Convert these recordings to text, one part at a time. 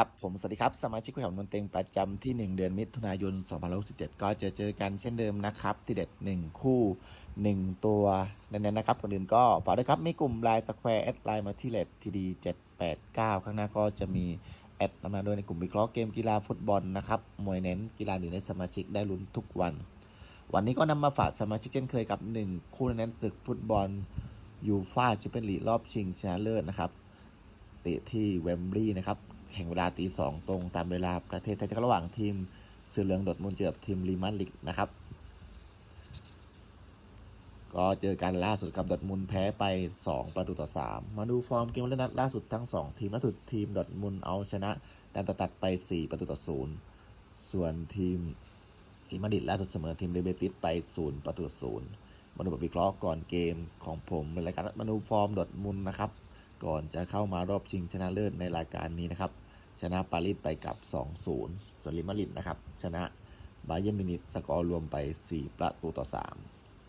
ครับผมสวัสดีครับ สมาชิกคุยของนนเต็งประจำที่ 1 เดือนมิถุนายน2567 ก็จะเจอกันเช่นเดิมนะครับที่เด็ด 1 คู่ 1 ตัวแน่นๆนะครับก่อนอื่นก็ฝากด้วยครับ มีกลุ่มไลน์สแควร์แอดไลน์มาที่เลดทีดี789 ข้างหน้าก็จะมีแอดมาโดยในกลุ่มวิเคราะห์เกมกีฬาฟุตบอลนะครับมวยเน้นกีฬาหนึ่ในสมาชิกได้ลุ้นทุกวัน วันนี้ก็นำมาฝากสมาชิกเช่นเคยกับ 1 คู่เน้นศึกฟุตบอลยูฟ่าแชมเปี้ยนลีกรอบชิงชนะเลิศนะครับเตะที่เวมบลีย์นะครับ แข่งเวลาตีสองตรงตามเวลาประเทศไทยจะระหว่างทีมเสือเหลืองดดมุนเจอกับทีมลีมันลิกนะครับ ก็เจอกันล่าสุดกับดดมุนแพ้ไป 2 ประตูต่อ 3 มาดูฟอร์มเกมเล่นนัดล่าสุดทั้ง 2 ทีมล่าสุดทีมดดมุนเอาชนะดันตตัดไป 4 ประตูต่อ 0 ส่วนทีมลีมันลิกล่าสุดเสมอทีมเรเบติสไป 0 ประตูต่อ0มาดูบทวิเคราะห์ก่อนเกมของผมในรายการมาดูฟอร์มดดมุนนะครับก่อนจะเข้ามารอบชิงชนะเลิศในรายการนี้นะครับ ชนะปารีสไปกับ 2-0 ส่วนลิมาริดนะครับ ชนะบาเยนมินิสกอร์รวมไป 4 ประตูต่อ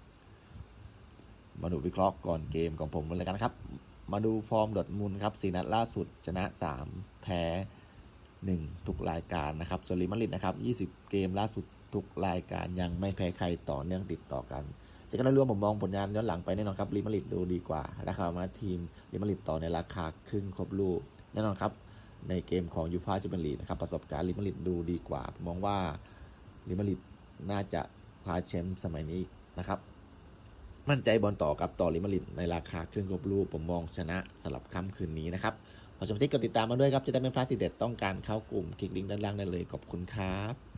3 มาดูวิเคราะห์ก่อนเกมของผมเลยกันครับ มาดูฟอร์มดอดมุนครับสีนัดล่าสุดชนะ 3 แพ้ 1 ทุกรายการนะครับ ส่วนลิมาริดนะครับ 20 เกมล่าสุดทุกรายการยังไม่แพ้ใครต่อเนื่องติดต่อกันจากการรวมผมมองผลงานย้อนหลังไปแน่นอนครับลิมาริดดูดีกว่าราคามาทีมลิมาริดต่อในราคาครึ่งครบลูกแน่นอนครับ ในเกมของยูฟาแชมเปี้ยนลีกนะครับประสบการณ์ลิมาริดดูดีกว่า มองว่าลิมาริดน่าจะคว้าแชมป์สมัยนี้นะครับ มั่นใจบอลต่อกับต่อลิมาริดในราคาครึ่งกบลูกผมมองชนะสลับค่ำคืนนี้นะครับขอชมที่กดติดตามมาด้วยครับ จะได้ไม่พลาดทีเด็ดต้องการเข้ากลุ่มคลิกลิงก์ด้านล่างได้เลยขอบคุณครับ